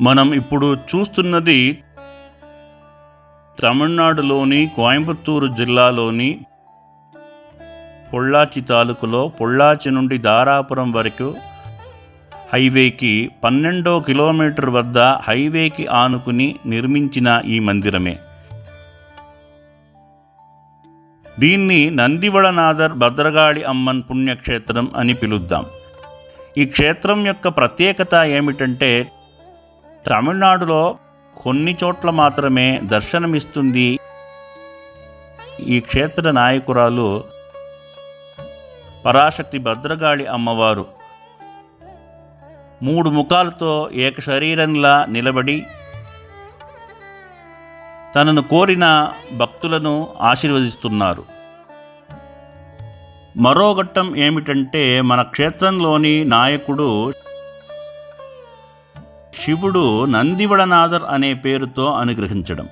మనం ఇప్పుడు చూస్తున్నది తమిళనాడులోని కోయంబత్తూరు జిల్లాలోని పొళ్ళాచి తాలూకులో పొళ్ళాచి నుండి దారాపురం వరకు హైవేకి పన్నెండో కిలోమీటర్ వద్ద హైవేకి ఆనుకుని నిర్మించిన ఈ మందిరమే. దీన్ని నందివళనాథర్ భద్రగాళి అమ్మన్ పుణ్యక్షేత్రం అని పిలుద్దాం. ఈ క్షేత్రం యొక్క ప్రత్యేకత ఏమిటంటే తమిళనాడులో కొన్ని చోట్ల మాత్రమే దర్శనమిస్తుంది ఈ క్షేత్ర నాయకురాలు పరాశక్తి భద్రగాళి అమ్మవారు. మూడు ముఖాలతో ఏక శరీరంలా నిలబడి తనను కోరిన భక్తులను ఆశీర్వదిస్తున్నారు. మరో ఘట్టం ఏమిటంటే మన క్షేత్రంలోని నాయకుడు శివుడు నందివడనాథర్ అనే పేరుతో అనుగ్రహించడం.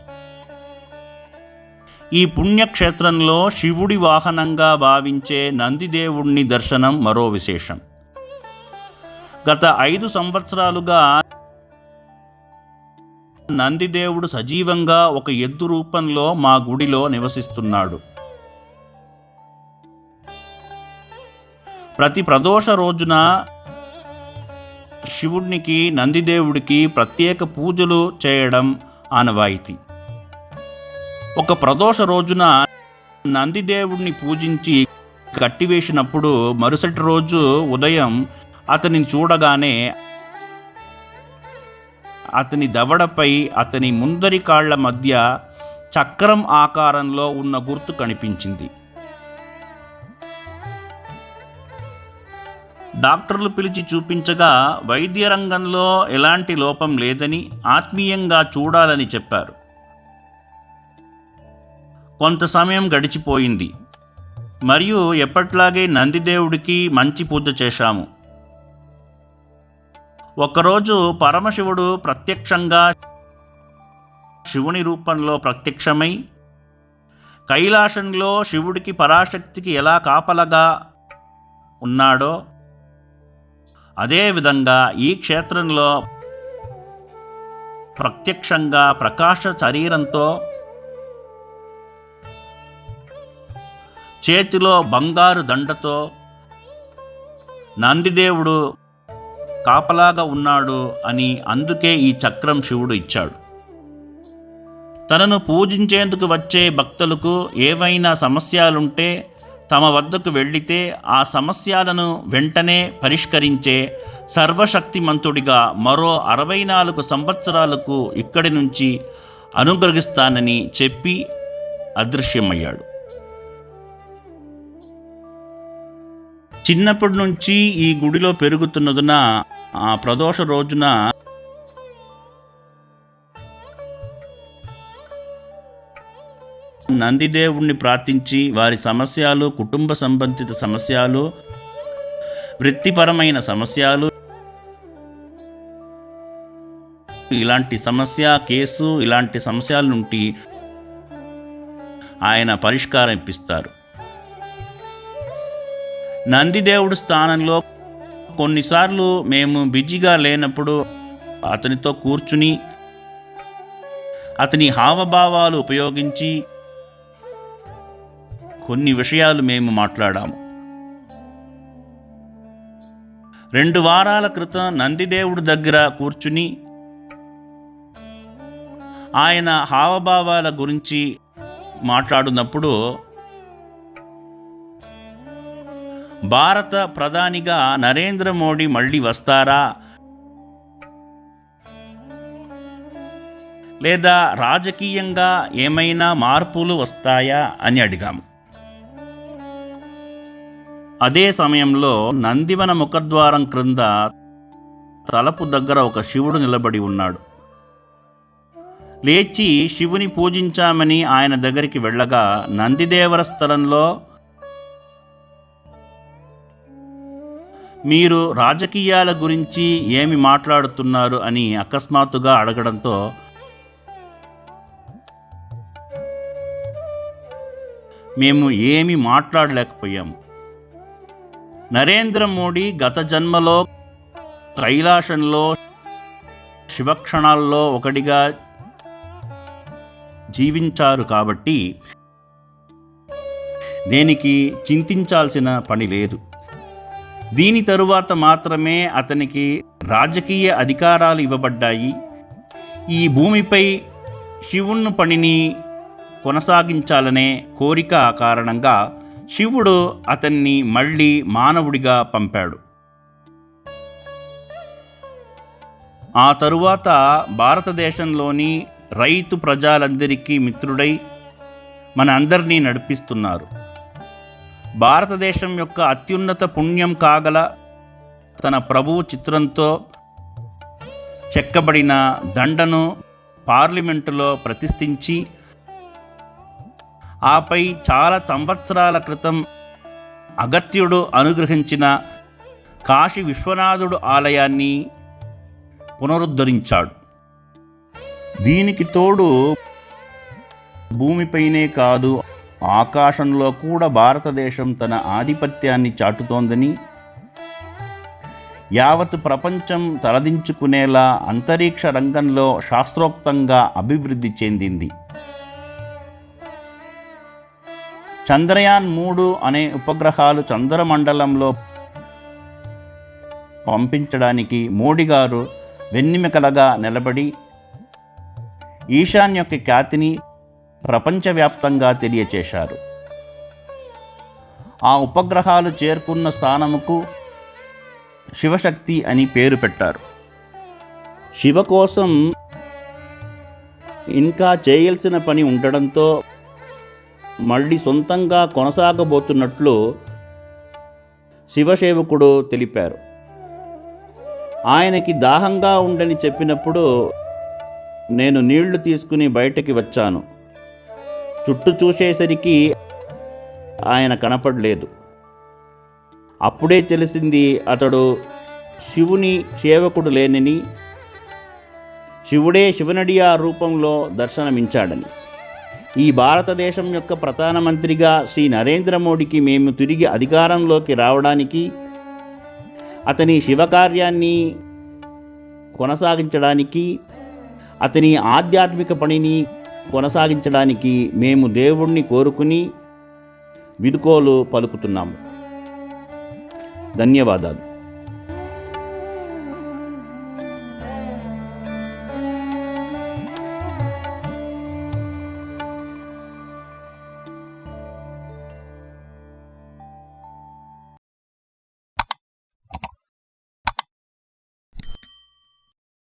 ఈ పుణ్యక్షేత్రంలో శివుడి వాహనంగా భావించే నందిదేవుణ్ణి దర్శనం మరో విశేషం. గత ఐదు సంవత్సరాలుగా నందిదేవుడు సజీవంగా ఒక ఎద్దు రూపంలో మా గుడిలో నివసిస్తున్నాడు. ప్రతి ప్రదోష రోజున శివుడికి నందిదేవుడికి ప్రత్యేక పూజలు చేయడం ఆనవాయితీ. ఒక ప్రదోష రోజున నందిదేవుడిని పూజించి కట్టివేసినప్పుడు మరుసటి రోజు ఉదయం అతనిని చూడగానే అతని దవడపై అతని ముందరి కాళ్ళ మధ్య చక్రం ఆకారంలో ఉన్న గుర్తు కనిపించింది. డాక్టర్లు పిలిచి చూపించగా వైద్య రంగంలో ఎలాంటి లోపం లేదని ఆత్మీయంగా చూడాలని చెప్పారు. కొంత సమయం గడిచిపోయింది. మరియు ఎప్పట్లాగే నందిదేవుడికి మంచి పూజ చేశాము. ఒకరోజు పరమశివుడు ప్రత్యక్షంగా శివుని రూపంలో ప్రత్యక్షమై కైలాసంలో శివుడికి పరాశక్తికి ఎలా కాపలగా ఉన్నాడో అదేవిధంగా ఈ క్షేత్రంలో ప్రత్యక్షంగా ప్రకాశ శరీరంతో చేతిలో బంగారు దండతో నందిదేవుడు కాపలాగా ఉన్నాడు అని అందుకే ఈ చక్రం శివుడు ఇచ్చాడు. తనను పూజించేందుకు వచ్చే భక్తులకు ఏవైనా సమస్యలుంటే తమ వద్దకు వెళ్ళితే ఆ సమస్యలను వెంటనే పరిష్కరించే సర్వశక్తిమంతుడిగా మరో అరవై నాలుగు సంవత్సరాలకు ఇక్కడి నుంచి అనుగ్రహిస్తానని చెప్పి అదృశ్యమయ్యాడు. చిన్నప్పటి నుంచి ఈ గుడిలో పెరుగుతున్నదున ఆ ప్రదోష రోజున నందిదేవుణ్ణి ప్రార్థించి వారి సమస్యలు కుటుంబ సంబంధిత సమస్యలు వృత్తిపరమైన సమస్యలు ఇలాంటి సమస్య కేసు ఇలాంటి సమస్యల నుండి ఆయన పరిష్కారం ఇప్పిస్తారు. నందిదేవుడు స్థానంలో కొన్నిసార్లు మేము బిజీగా లేనప్పుడు అతనితో కూర్చుని అతని హావభావాలు ఉపయోగించి కొన్ని విషయాలు మేము మాట్లాడాము. రెండు వారాల క్రితం నందిదేవుడి దగ్గర కూర్చుని ఆయన హావభావాల గురించి మాట్లాడినప్పుడు భారత ప్రధానిగా నరేంద్ర మోడీ మళ్ళీ వస్తారా? లేదా రాజకీయంగా ఏమైనా మార్పులు వస్తాయా అని అడిగాము. అదే సమయంలో నందివన ముఖద్వారం క్రింద తలపు దగ్గర ఒక శివుడు నిలబడి ఉన్నాడు. లేచి శివుని పూజించామని ఆయన దగ్గరికి వెళ్ళగా నందిదేవర స్థలంలో మీరు రాజకీయాల గురించి ఏమి మాట్లాడుతున్నారు అని అకస్మాత్తుగా అడగడంతో మేము ఏమి మాట్లాడలేకపోయాము. నరేంద్ర మోడీ గత జన్మలో కైలాసంలో శివక్షణాల్లో ఒకటిగా జీవించారు కాబట్టి దేనికి చింతించాల్సిన పని లేదు. దీని తరువాత మాత్రమే అతనికి రాజకీయ అధికారాలు ఇవ్వబడ్డాయి. ఈ భూమిపై శివుణ్ణి పనిని కొనసాగించాలనే కోరిక కారణంగా శివుడు అతన్ని మళ్ళీ మానవుడిగా పంపాడు. ఆ తరువాత భారతదేశంలోని రైతు ప్రజలందరికీ మిత్రుడై మన అందరినీ నడిపిస్తున్నారు. భారతదేశం యొక్క అత్యున్నత పుణ్యం కాగల తన ప్రభువు చిత్రంతో చెక్కబడిన దండను పార్లమెంటులో ప్రతిష్ఠించి ఆపై చాలా సంవత్సరాల క్రితం అగత్యుడు అనుగ్రహించిన కాశీ విశ్వనాథుడు ఆలయాన్ని పునరుద్ధరించాడు. దీనికి తోడు భూమిపైనే కాదు ఆకాశంలో కూడా భారతదేశం తన ఆధిపత్యాన్ని చాటుతోందని యావత్ ప్రపంచం తలదించుకునేలా అంతరిక్ష రంగంలో శాస్త్రోక్తంగా అభివృద్ధి చెందింది. చంద్రయాన్ మూడు అనే ఉపగ్రహాలు చంద్రమండలంలో పంపించడానికి మోడీ గారు వెన్నెముకలగా నిలబడి ఈశాన్ యొక్క ఖ్యాతిని ప్రపంచవ్యాప్తంగా తెలియచేశారు. ఆ ఉపగ్రహాలు చేరుకున్న స్థానముకు శివశక్తి అని పేరు పెట్టారు. శివ కోసం ఇంకా చేయాల్సిన పని ఉండడంతో మళ్ళీ సొంతంగా కొనసాగబోతున్నట్లు శివసేవకుడు తెలిపారు. ఆయనకి దాహంగా ఉండని చెప్పినప్పుడు నేను నీళ్ళు తీసుకుని బయటకి వచ్చాను. చుట్టూ చూసేసరికి ఆయన కనపడలేదు. అప్పుడే తెలిసింది అతడు శివుని సేవకుడు లేనని శివుడే శివనడియా రూపంలో దర్శనమించాడని. ఈ భారతదేశం యొక్క ప్రధానమంత్రిగా శ్రీ నరేంద్ర మోడీకి మేము తిరిగి అధికారంలోకి రావడానికి అతని శివకార్యాన్ని కొనసాగించడానికి అతని ఆధ్యాత్మిక పనిని కొనసాగించడానికి మేము దేవుణ్ణి కోరుకుని విడుకోలు పలుకుతున్నాము. ధన్యవాదాలు.